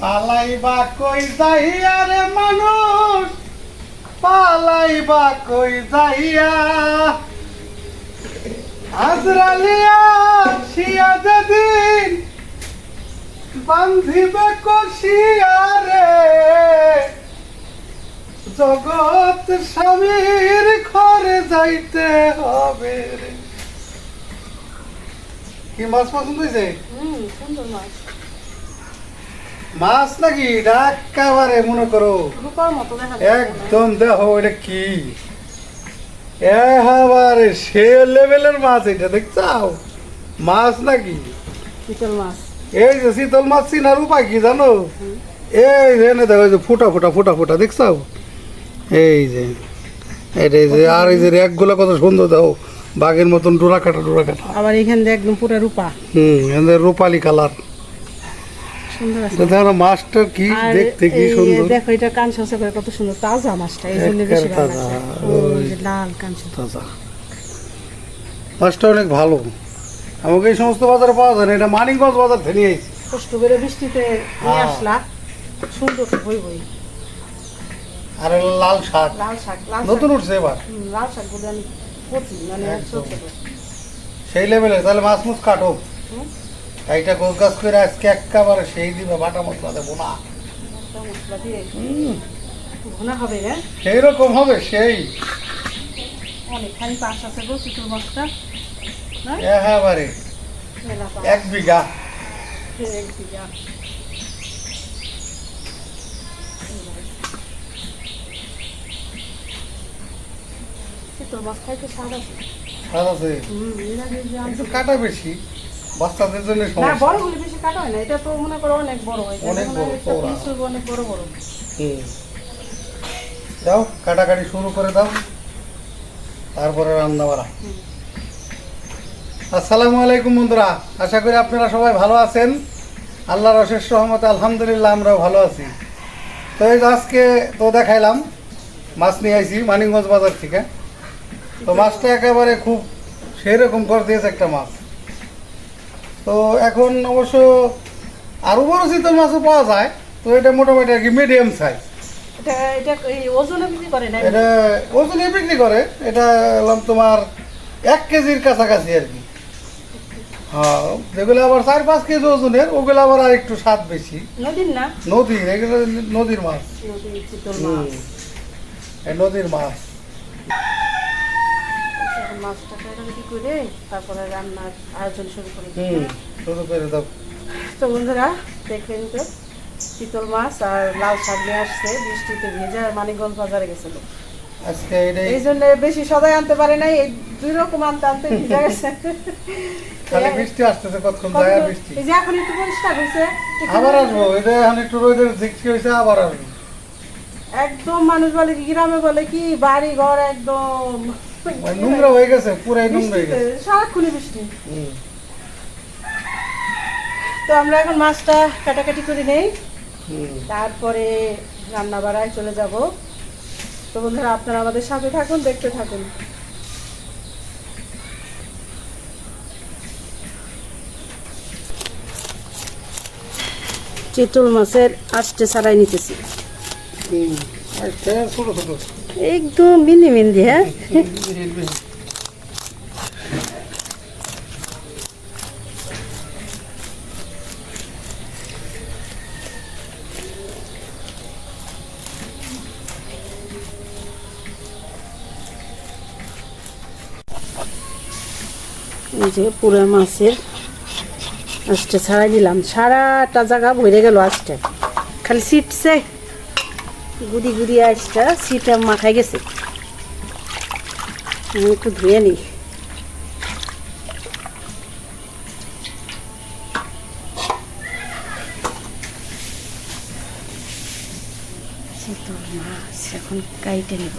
পালাইবা কই যাইয়া রে মানুষ? পালাইবা কই যাইয়া? আজরালিয়া শিয়া যেদিন বান্ধিবে কষিয়া রে। জগৎ স্বামীর ঘরে যাইতে হবে কি মাছ পছন্দ হয়েছে? হুম, সুন্দর মাছ। মাছ নাকি? এটা মনে করো। দেখা? একদম দেখো এটা কি? একেবারে সে লেভেলের মাছ এটা দেখছাও? মাছ নাকি? মাছ। এই যে শীতল মাছ চিনার উপায় কি জানো? এই যে এনে দেখো যে ফুটা ফুটা ফুটা ফুটা দেখছাও? এই যে এটা এই যে আর এই যে র্যাকগুলো কত সুন্দর দাও বাঘের মতন ডোরা কাটা ডোরা কাটা আবার এখান দিয়ে একদম পুরো রূপা। হুম এদের রূপালি কালার। সুন্দর আছে। দেখো মাছটা কি দেখতে কি সুন্দর। দেখো এটা কান সসে করে কত সুন্দর তাজা মাছটা এই জন্য বেশি ভালো তাজা, লাগছে। ওই। ওই যে লাল কান তাজা। মাছটা অনেক ভালো। আমাকে এই সমস্ত বাজারে পাওয়া যায় না এটা মানিকগঞ্জ বাজার থেকে নিয়ে কষ্ট করে বৃষ্টিতে নিয়ে হ্যাঁ। আসলা সুন্দর বই বই আর লাল শাক। লাল শাক নতুন উঠছে এবার। লাল শাক বলে আমি কচি মানে। সেই লেভেলে তাহলে মাছ মুছ কাটো। এইটা গোছ গাছ করে আজকে একেবারে সেই দিবে বাটা মশলা দেবো না। হবে হ্যাঁ? সেই রকম হবে সেই। অনেকখানি পাশ আছে গো চিতল মাছটা একেবারে। এক বিঘা। এক আছে? আছে? আনছি- কাটা বেশি। বাচ্চাদের জন্য না বড়গুলি বেশি কাটা হয় না এটা তো মনে করো অনেক বড় হয় অনেক বড়, চওড়া। অনেক বড় বড়। হুম। দাও কাটাকাটি শুরু করে দাও তারপরে রান্না বাড়া আসসালামু আলাইকুম বন্ধুরা আশা করি আপনারা সবাই ভালো আছেন। আল্লাহর অশেষ রহমতে আলহামদুলিল্লাহ আমরাও ভালো আছি। তো এই আজকে তো দেখাইলাম মাছ নিয়ে আইছি মানিকগঞ্জ বাজার থেকে। তো মাছটা একেবারে খুব সেই রকম করে দিয়েছে একটা মাছ। তো এখন অবশ্য আরও বড় শীতল মাছও পাওয়া যায় তো এটা মোটামুটি আর কি মিডিয়াম সাইজ এটা এটা ওজনে বিক্রি করে না এটা ওজনে বিক্রি করে এটা এলাম তোমার এক কেজির কাছাকাছি আর কি। হ্যাঁ যেগুলো আবার চার পাঁচ কেজি ওজনের ওগুলো আবার আর একটু স্বাদ বেশি। নদীর না? নদীর এগুলো নদীর মাছ। নদীর মাছ। এই নদীর মাছ এখন মাছটাকে এরকম কি করে তারপরে রান্নার আয়োজন শুরু করে শুরু করে দাও। তো বন্ধুরা দেখলেন তো চিতল মাছ আর লাল শাক নিয়ে আসছে বৃষ্টিতে ভেজা মানিকগঞ্জ বাজারে গেছিল। আজকে এই জন্য বেশি সদাই আনতে পারে নাই এই দুই রকম আনতে আনতে ভিজা গেছে। খালি বৃষ্টি আসতেছে কতক্ষণ যায় বৃষ্টি। এই যে এখন একটু পরিষ্কার হয়েছে আবার আসব এটা এখন একটু রোদের ঝিকছি হয়েছে আবার আসব। একদম মানুষ বলে কি গ্রামে বলে কি বাড়ি ঘর একদম। নোংরা হয়ে গেছে পুরাই নোংরা হয়ে গেছে। সারাক্ষণই বৃষ্টি। তো আমরা এখন মাছটা কাটাকাটি করে নেই। তারপরে রান্না বাড়ায় চলে যাব। তো বন্ধুরা আপনারা আমাদের সাথে থাকুন দেখতে থাকুন। চিতল মাছের আষ্টে ছাড়াই নিতেছি। ছোট ছোট। একদম বিন্দি বিন্দি হ্যাঁ? এই যে পুরো মাছের আজকে ছাড়াই দিলাম। সারাটা জায়গা ভরে গেল আজকে। খালি সিটছে গুড়ি গুড়ি আইসটা সিটা মাথায় গেছে। আমি একটু ধুয়ে নিই। এখন কাইটে নেব।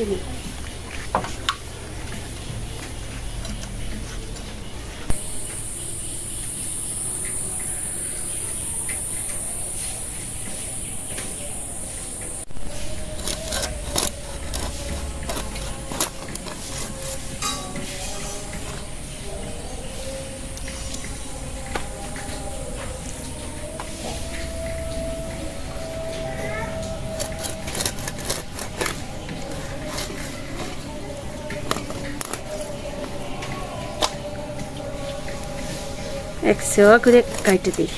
আমি এটা সেওয়া করে কাইটে দিই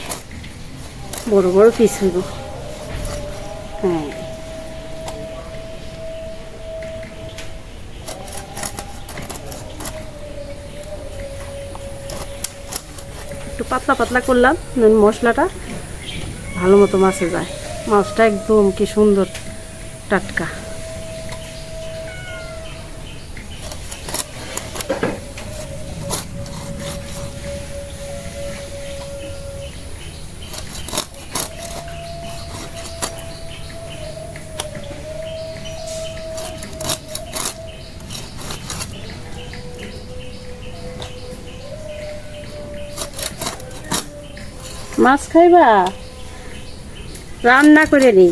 বড় বড় পিস হইব। হ্যাঁ। একটু পাতলা পাতলা করলাম মশলাটা ভালো মতো মাছে যায়। মাছটা একদম কি সুন্দর টাটকা। মাছ খাইবা? রান্না করে নি।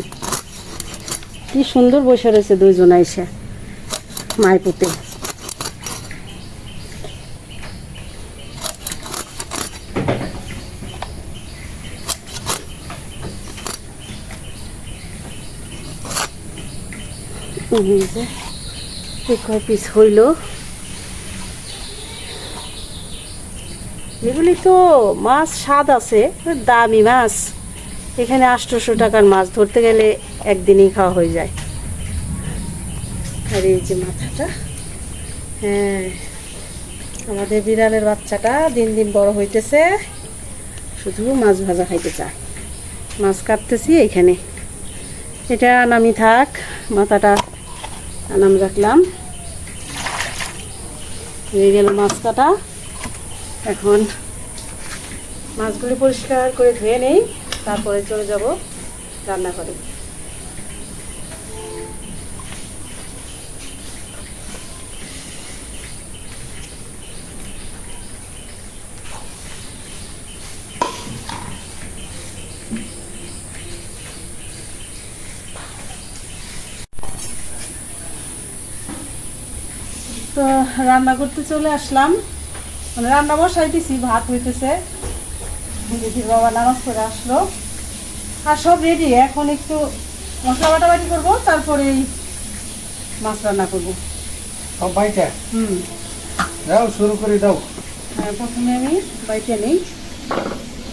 কি সুন্দর বসে রয়েছে দুইজন এসে মায়ের পুতে এই যে, এই পিস হইল? এগুলি তো মাছ স্বাদ আছে, দামি মাছ। এখানে আটশোশো টাকার মাছ ধরতে গেলে একদিনই খাওয়া হয়ে যায়। আর এই যে মাথাটা হ্যাঁ আমাদের বিড়ালের বাচ্চাটা দিন দিন বড় হইতেছে। শুধু মাছ ভাজা খাইতে চায়। মাছ কাটতেছি এইখানে। এটা নামি থাক, মাথাটা নাম রাখলাম। হয়ে গেল মাছ কাটা। এখন মাছগুলি পরিষ্কার করে ধুয়ে নেই, তারপরে চলে যাব রান্না করে তো রান্না করতে চলে আসলাম। মানে রান্না বসাই দিছি ভাত হইতেছে। দিদির বাবা নামাজ পড়ে আসলো। আর সব রেডি এখন একটু মশলা বাটাবাটি করব তারপরে মাছ রান্না করব। সব হুম। যাও শুরু করে দাও। হ্যাঁ, প্রথমে আমি বাইটে নেই।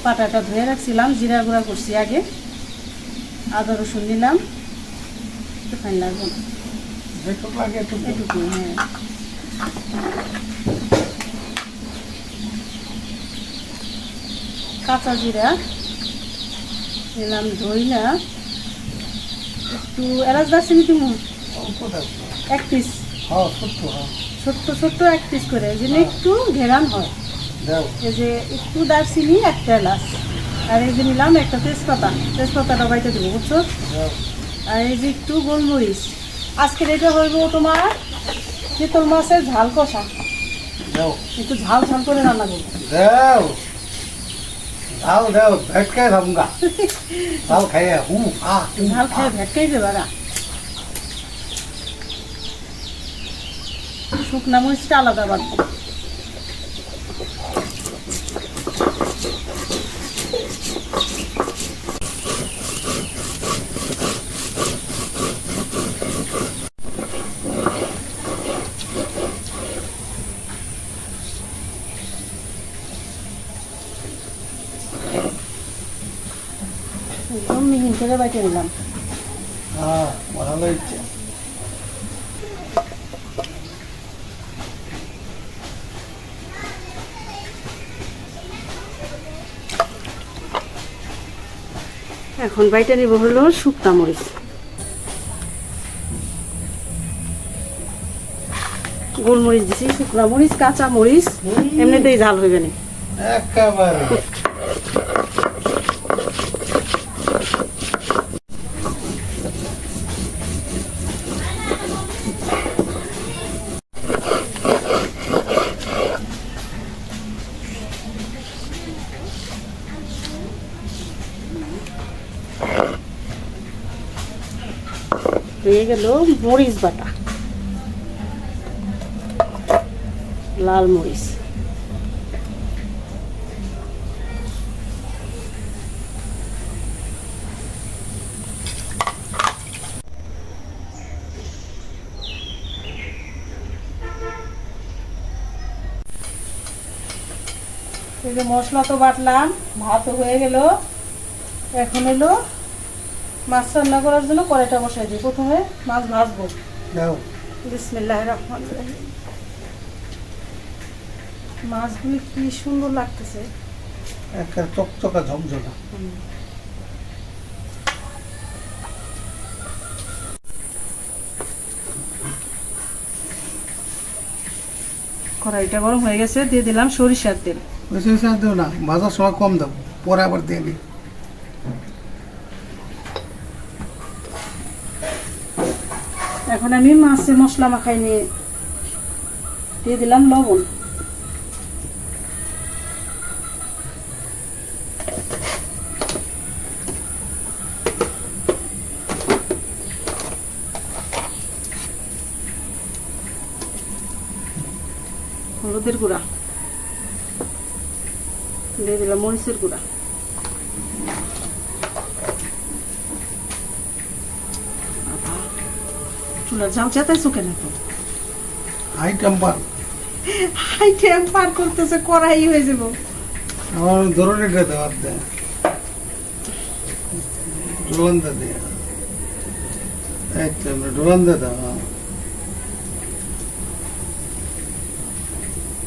পাটাটা ধুয়ে রাখছিলাম জিরা গুঁড়া করছি আগে। আদা রসুন নিলাম। একটু ফাইন লাগবে। না লাগে একটু হ্যাঁ। কাঁচা জিরা নিলাম ধইলা। একটু এলাচ দারচিনি তুমি এক পিস? হ্যাঁ ছোট্ট হ্যাঁ। ছোট্ট ছোট্ট এক পিস করে যেন একটু ঘেরান হয়। এই যে একটু দারচিনি একটা এলাচ। আর এই যে নিলাম একটা তেজপাতা। তেজপাতাটা বাইতে দেবো বুঝছ? আর এই যে একটু গোলমরিচ। আজকের এটা হইব তোমার চিতল মাছের ঝাল কষা। একটু ঝাল ঝাল করে রান্না করব। দাও দাও দাও ভেটকায় খাবুঙ্গা দাও খাইয়া হু আ হু, ঝাল আ। খেয়ে ভেটকাই দেবে না শুকনা মরিচটা আলাদা বাড়বো একদম মিহিন করে বাইটে নিলাম। হ্যাঁ ভালো ইচ্ছে এখন বাইটা নিব হলো শুকনা মরিচ। গোলমরিচ দিছি শুকনা মরিচ কাঁচা মরিচ এমনিতেই ঝাল হইবে না। একেবারে। হয়ে গেল মরিচ বাটা। লাল মরিচ। মশলা তো বাটলাম ভাতও হয়ে গেল। এখন এলো মাছ রান্না করার জন্য কড়াইটা বসাই দিই। প্রথমে মাছ ভাজবো। দাও। বিসমিল্লাহ রহমান রহিম। মাছগুলি কি সুন্দর লাগতেছে। একটা চকচকা ঝকঝকা। কড়াইটা গরম হয়ে গেছে দিয়ে দিলাম সরিষার তেল। সরিষার দিও না ভাজার সময় কম দেবো পরে আবার দিয়ে এখন আমি মাছে মশলা মাখাই নিয়ে দিয়ে দিলাম লবণ। হলুদের গুঁড়া। দিয়ে দিলাম মরিচের গুঁড়া। চুলা যাও চেতাইছো কেন তো? হাই টেম্পার হাই টেম্পার করতেছে কড়াই হয়ে যাব। আমার জরুরি ডে দেওয়ার দেয় ডোলান্দা দিয়ে হ্যাঁ।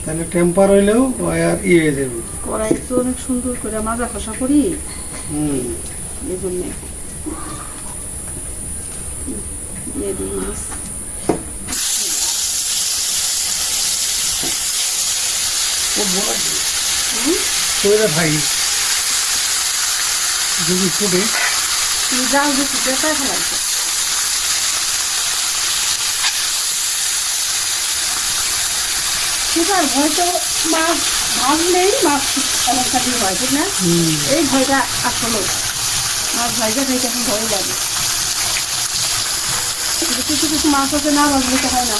তাহলে টেম্পার হইলেও আর ই হয়ে যাবে। কড়াই তো অনেক সুন্দর করে মাজা কষা করি। হুম। এই জন্যে। দিয়ে দিই মাছ ভাই যদি ফুটে জাল লাগবে সেটার ভয় মাছ ভাজলেই মাছ হয় ঠিক না? এই ভয়টা আসলে মাছ ভাইজা খাইতে এখন ভয় লাগে। কিন্তু কিছু কিছু মাছ আছে না ভাজলে তো হয় না।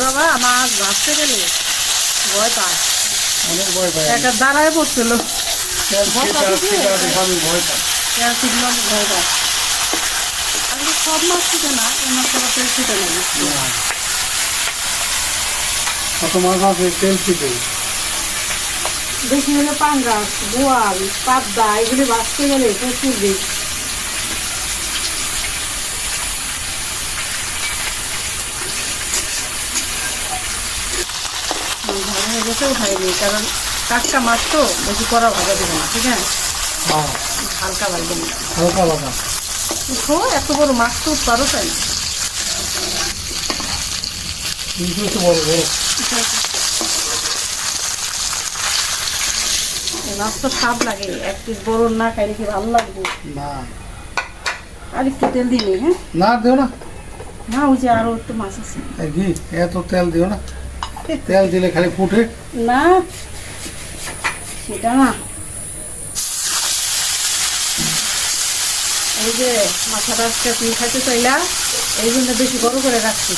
বাবা মাছ ভাজতে গেলে ভয় পায়। অনেক ভয় পাই একটা দাঁড়ায় পড়ছিল। আমি ভয় পায়। সব মাছ না কোন মাছ আমার না। কত মাছ আছে তেল খেতে বেশি হলে পাঙ্গাস বোয়াল পাবদা এগুলি বাঁচতে গেলে প্রচুর বেশ ভালো হয়ে উঠাই দিই কারণ টাটকা মাছ তো বেশি করা ভাজা দেবে না ঠিক আছে হালকা ভাজবে না হালকা হালকা উঠো এত বড় মাছ তো পারো তাই বড় বড় মাছ তো স্বাদ লাগে এক পিস বড় না খাইলে কি ভালো লাগবে? না। আর একটু তেল দিবি হ্যাঁ? না দিও না। না ওই যে আরও একটু মাছ আছে। ঘি এত তেল দিও না। তেল দিলে খালি ফুটে। না সেটা না। এই যে মাথাটা আজকে তুমি খাইতে চাইলা এই জন্য বেশি বড় করে রাখছি।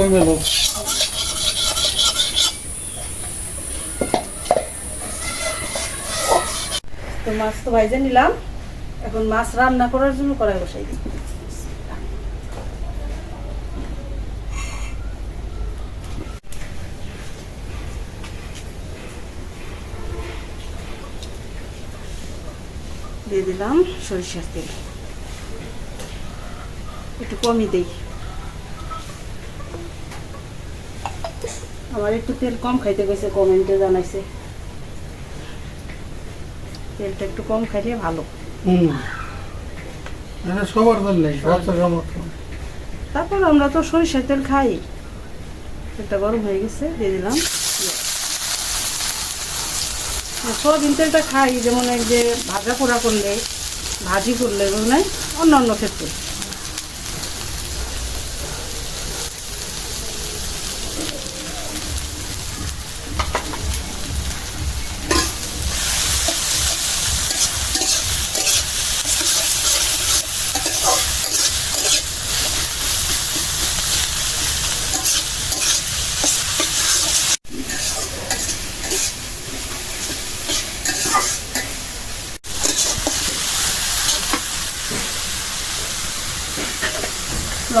কমে লোক তো মাছ তো ভাইজে নিলাম। এখন মাছ রান্না করার জন্য কড়াই বসাই দিই। দিয়ে দিলাম সরিষার তেল। একটু কমই দেই। আমার একটু তেল কম খাইতে গেছে কমেন্টে জানাইছে। তেলটা একটু কম খাইলে ভালো। হুম। সবার জন্যই তারপর আমরা তো সরিষার তেল খাই। তেলটা গরম হয়ে গেছে দিয়ে দিলাম। পেঁয়াজ। সোয়াবিন তেলটা খাই যেমন এই যে ভাজা পোড়া করলে ভাজি করলে অন্য অন্য ক্ষেত্রে।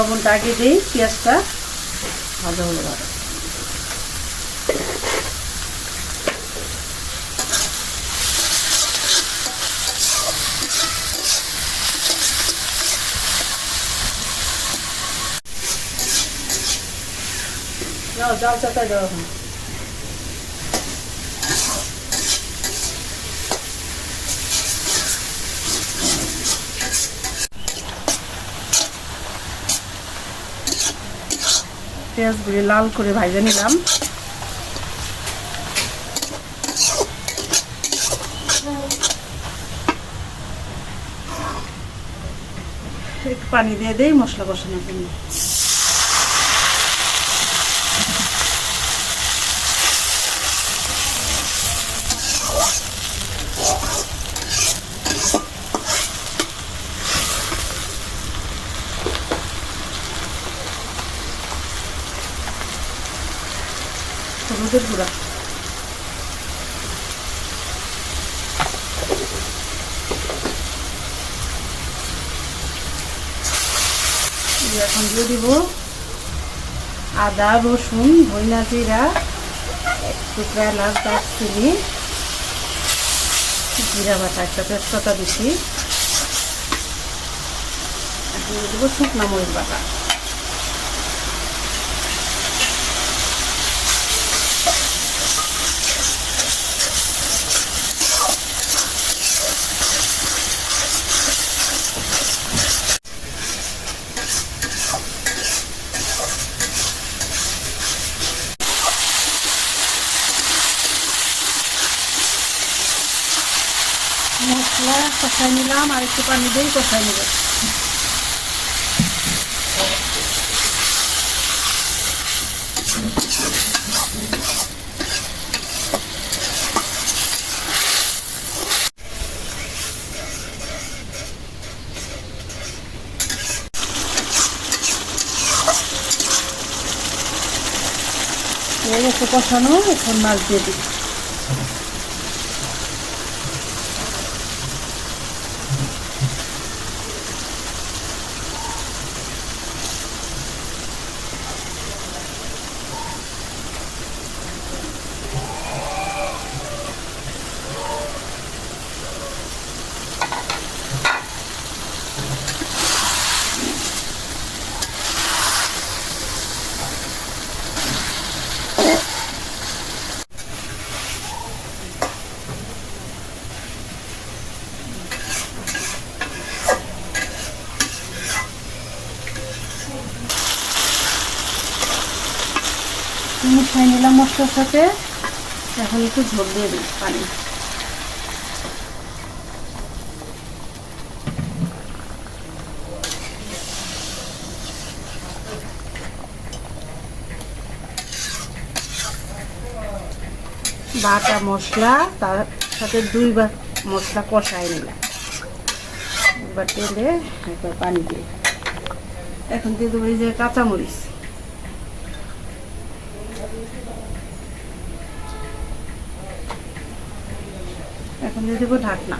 লবণটা আগে দিই পেঁয়াজটা ভালো হলো ভালো যাও যাও চাটা দেওয়া এখন পেঁয়াজগুলি লাল করে ভাজে নিলাম। একটু পানি দিয়ে দেই মশলা বসানোর জন্য হলুদের গুঁড়া দিয়ে এখন দিয়ে দিব আদা রসুন ধইনা জিরা এক টুকরা এলাচ দারচিনি জিরা বাটা একটা তেজপাতা দেবো শুকনা মরিচ বাটা মশলা নিলাম আর একটু পানি দিয়ে কষাই নেব। কষানো এখন মাছ দিয়ে দিই। সাথে এখন একটু ঝোল দিয়ে দিই পানি। বাটা মশলা, তার সাথে দুইবার মশলা কষাই নিলাম। একবার তেলে একবার পানি দিয়ে। এখন দিয়ে দেবো এই যে কাঁচামরিচ। এখন দেবো ঢাকনা।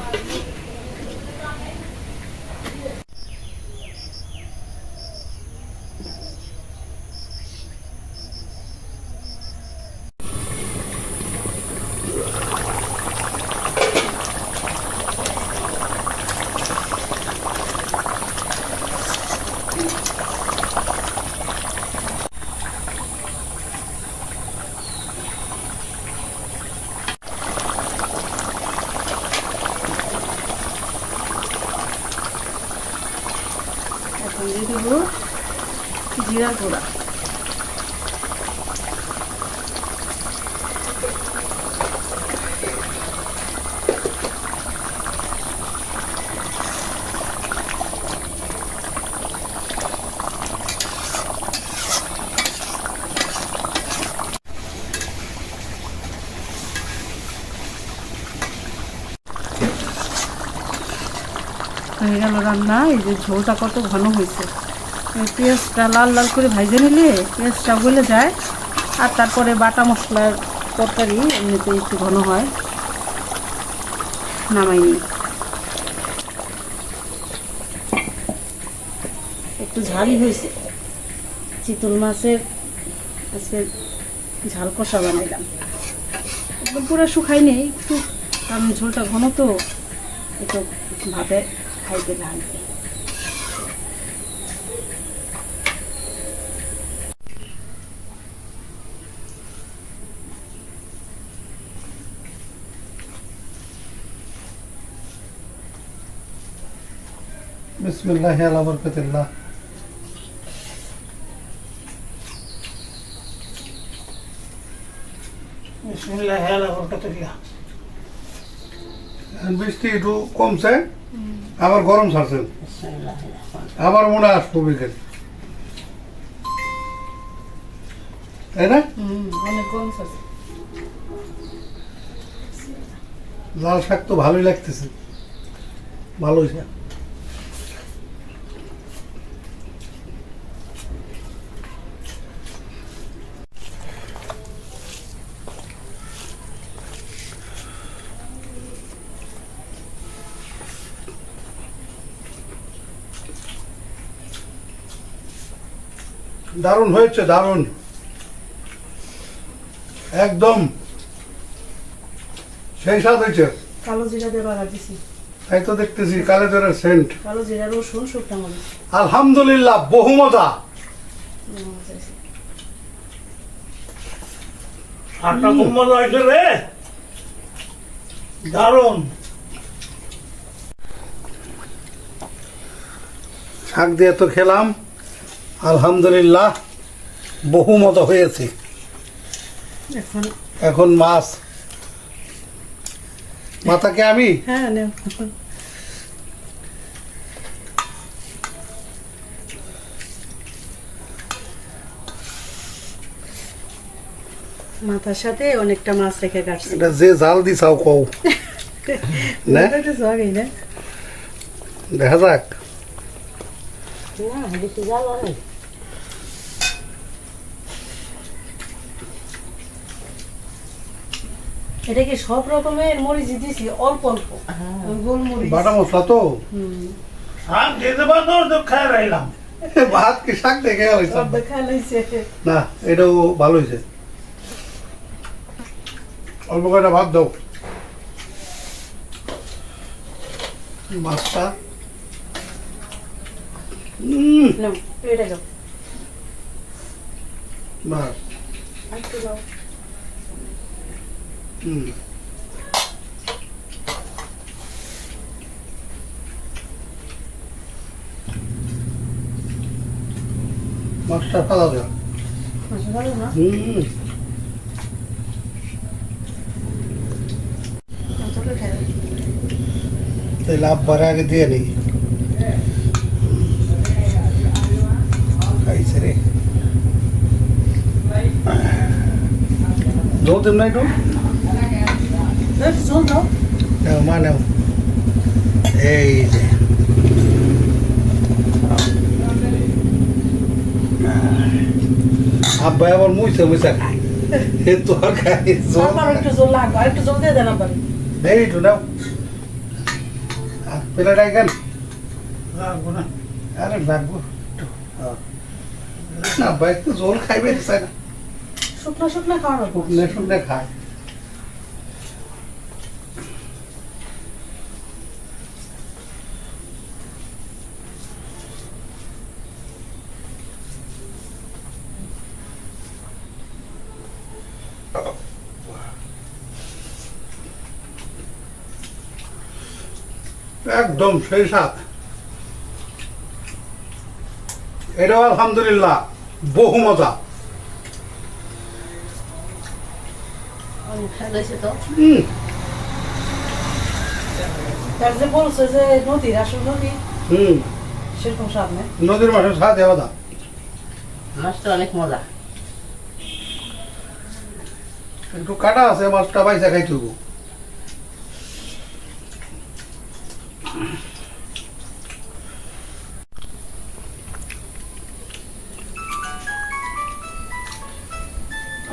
জিরার গুঁড়া হয়ে গেল রান্না এই যে ঝোলটা কত ঘন হয়েছে পেঁয়াজটা লাল লাল করে ভাইজে নিলে পেঁয়াজটা গলে যায়। আর তারপরে বাটা মশলার তরকারি এমনিতে একটু ঘন হয়। নামাই নামাইনি একটু ঝালই হয়েছে। চিতল মাছের আজকে ঝাল কষা বানাইলাম। একদম পুরো শুকাই নেই, একটু কারণ ঝোলটা ঘন তো একটু ভাবে খাইতে লাগবে বিসমিল্লাহ আলা বরকতিল্লাহ বিসমিল্লাহ আলা বরকাতুল্লাহ এখন বৃষ্টি একটু কমছে আবার গরম ছাড়ছে। আবার মনে আসব বিকেল। তাই না? অনেক গরম আছে লাল শাক তো ভালোই লাগতেছে। ভালোই হয়েছে দারুণ হয়েছে দারুণ। একদম। সেই স্বাদ হয়েছে। কালো জিরা দিয়ে বাগা দিছি। তাই তো দেখতেছি কালে জোরের সেন্ট কালো জিরা রসুন শুকনা মরিচ। আলহামদুলিল্লাহ বহু মজা। শাকটা খুব মজা হয়েছে রে। দারুণ। শাক দিয়ে তো খেলাম। আলহামদুলিল্লাহ বহু মজা হয়েছে। এখন এখন মাছ। মাথাকে আমি? হ্যাঁ মাথার সাথে অনেকটা মাছ রেখে কাটছি। এটা যে জাল দিছাও কও। না? না। দেখা যাক। না বেশি জাল অনেক। এটা কি সব রকমের মরিচ দিয়েছি অল্প অল্প। ওই গোলমরিচ। বাটা মশলা তো। শাক দিয়ে দেবা তো তো খাই রাইলাম। ভাত কি শাক দেখে গেছে সব দেখা লাইছে না এটাও ভালো হয়েছে। অল্প কয়টা ভাত দাও। মাছটা। উম, এটা যাও বাস যাও হুম মাছটা ফালা দেওয়া মাছ ভালো না হুম মাছটা খাই তাহলে আব্বার আগে দিয়ে নি খাইছে রে জল দেব না একটু চল দাও নেও মা নেও এই যে আব্বা আবার মুইছে মুইছে খায় এ তো আর খাই আমার একটু জল লাগবে আর একটু জল দিয়ে দেন আবার দেই একটু নাও। পেলে ডাইকেন লাগবো না। আরে লাগবো হ্যাঁ। না ভাই একটু জল খাইবে চাই না। শুকনো শুকনো খাওয়ানো শুকনে শুকনে খায়। একদম সেই সাথ এটাও আলহামদুলিল্লাহ বহু মজা। নদীর মাছের স্বাদ আলাদা মাছটা অনেক মজা। একটু কাটা আছে মাছটা বাইসা খাইতে হইব।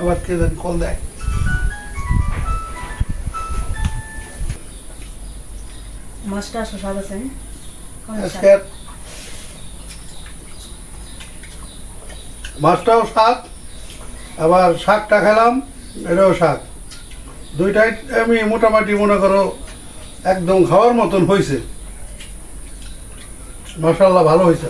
আবার কে জানি কল দেয়। মাছটা স্বাদ আছে হ্যাঁ? মাছটাও শাক আবার শাকটা খেলাম এটাও শাক দুইটাই আমি মোটামুটি মনে করো একদম খাওয়ার মতন হয়েছে মশাল্লা ভালো হয়েছে